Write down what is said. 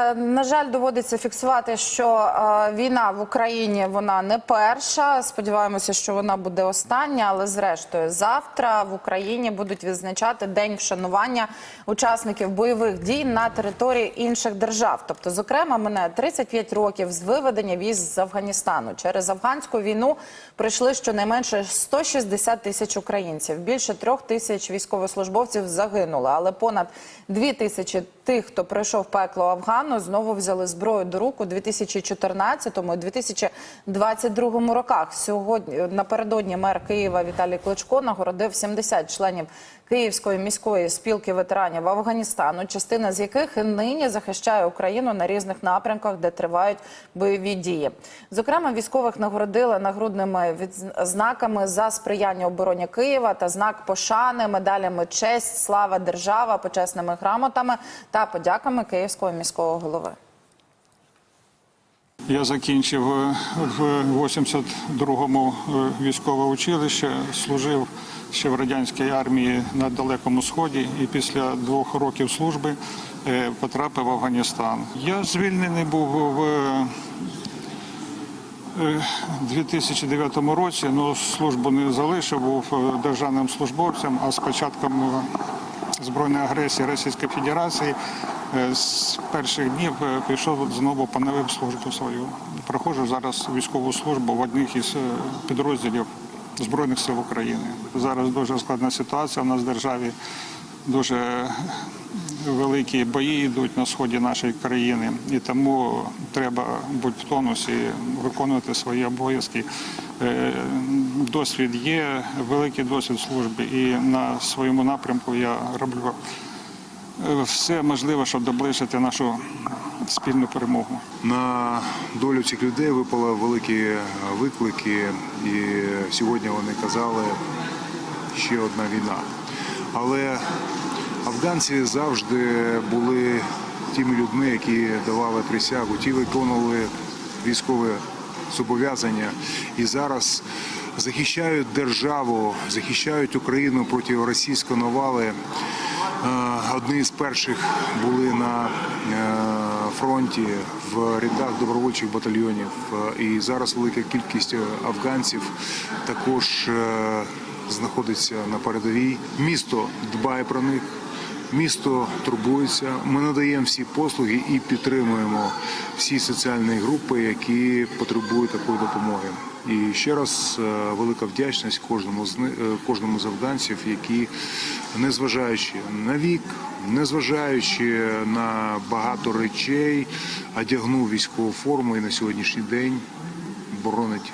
Е, На жаль, доводиться фіксувати, що е, війна в Україні вона не перша. Сподіваємося, що вона буде остання. Але зрештою, завтра в Україні будуть відзначати день вшанування учасників бойових дій на території інших держав. Тобто, зокрема, мене 35 років з виведення військ з Афганістану. Через афганську війну прийшли щонайменше 160 тисяч українців. Більше трьох тисяч військовослужбовців загинули, але понад дві тисячі тих, хто пройшов пекло Афгану, знову взяли зброю до рук у 2014 і 2022 роках. Сьогодні напередодні мер Києва Віталій Кличко нагородив 70 членів Київської міської спілки ветеранів Афганістану, частина з яких і нині захищає Україну на різних напрямках, де тривають бойові дії. Зокрема, військових нагородили нагрудними відзнаками за сприяння обороні Києва та знак пошани, медалями честь, слава держава, почесними грамотами та подяками Київського міського голови. Я закінчив е, в 82-му е, військове училище, служив ще в радянській армії на Далекому Сході і після двох років служби е, потрапив в Афганістан. Я звільнений був в е, 2009 році, але службу не залишив, був е, державним службовцем, а з початком е, збройної агресії Російської Федерації е, з перших днів е, пішов знову поновив службу свою. Проходжу зараз військову службу в одних із е, підрозділів Збройних сил України. Зараз дуже складна ситуація. У нас в державі дуже великі бої йдуть на сході нашої країни, і тому треба бути в тонусі, виконувати свої обов'язки. Е, Досвід є, великий досвід служби, і на своєму напрямку я роблю все можливе, щоб доближити нашу спільну перемогу. На долю цих людей випали великі виклики, і сьогодні вони казали ще одна війна. Але афганці завжди були тими людьми, які давали присягу, ті виконували військові зобов'язання і зараз захищають державу, захищають Україну проти російської навали. Е, Одні з перших були на е, фронті в рядах добровольчих батальйонів. Е, І зараз велика кількість афганців також знаходиться на передовій. Місто дбає про них. Місто турбується. Ми надаємо всі послуги і підтримуємо всі соціальні групи, які потребують такої допомоги. І ще раз е, велика вдячність кожному з е, кожному з афганців, які, незважаючи на вік, незважаючи на багато речей, одягнув військову форму і на сьогоднішній день боронить